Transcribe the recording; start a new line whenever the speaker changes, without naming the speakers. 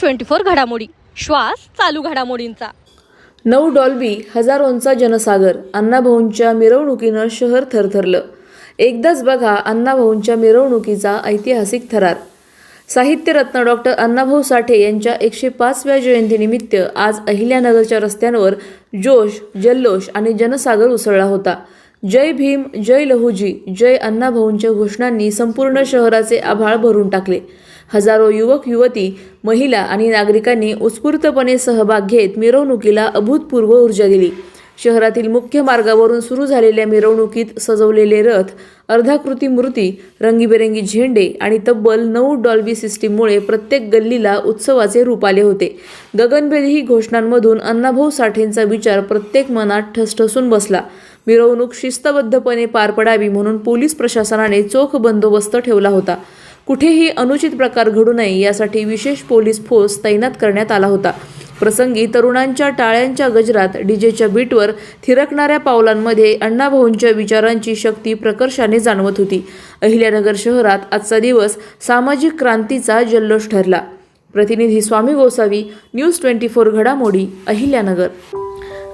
Twenty four घडामोडी. श्वास चालू घडामोडींचा.
नऊ डॉल्बी हजारोंचा जनसागर अण्णाभाऊंच्या मिरवणुकीनं शहर थरथरलं. एकदाच बघा अण्णाभाऊंच्या मिरवणुकीचा ऐतिहासिक थरार. साहित्यरत्न डॉक्टर अण्णाभाऊ साठे यांच्या एकशे पाचव्या जयंतीनिमित्त आज अहिल्यानगरच्या रस्त्यांवर जोश जल्लोष आणि जनसागर उसळला होता. जय भीम जय लहुजी जय अण्णाभाऊंच्या घोषणांनी संपूर्ण शहराचे आभाळ भरून टाकले. हजारो युवक युवती महिला आणि नागरिकांनी उत्स्फूर्तपणे सहभाग घेत मिरवणुकीला अभूतपूर्व ऊर्जा दिली. शहरातील मुख्य मार्गावरून सुरू झालेल्या मिरवणुकीत सजवलेले रथ अर्धाकृती मूर्ती रंगीबेरंगी झेंडे आणि तब्बल नऊ डॉल्बी सिस्टीममुळे प्रत्येक गल्लीला उत्सवाचे रूप आले होते. गगनभेदी घोषणांमधून अण्णाभाऊ साठेंचा विचार प्रत्येक मनात ठसठसून बसला. मिरवणूक शिस्तबद्धपणे पार पडावी म्हणून पोलीस प्रशासनाने चोख बंदोबस्त ठेवला होता. कुठेही अनुचित प्रकार घडू नये यासाठी विशेष पोलीस फोर्स तैनात करण्यात आला होता. प्रसंगी तरुणांच्या टाळ्यांच्या गजरात डीजेच्या बीटवर थिरकणाऱ्या पावलांमध्ये अण्णाभाऊंच्या विचारांची शक्ती प्रकर्षाने जाणवत होती. अहिल्यानगर शहरात आजचा दिवस सामाजिक क्रांतीचा जल्लोष ठरला. प्रतिनिधी Swami Gosavi news twenty four घडामोडी अहिल्यानगर.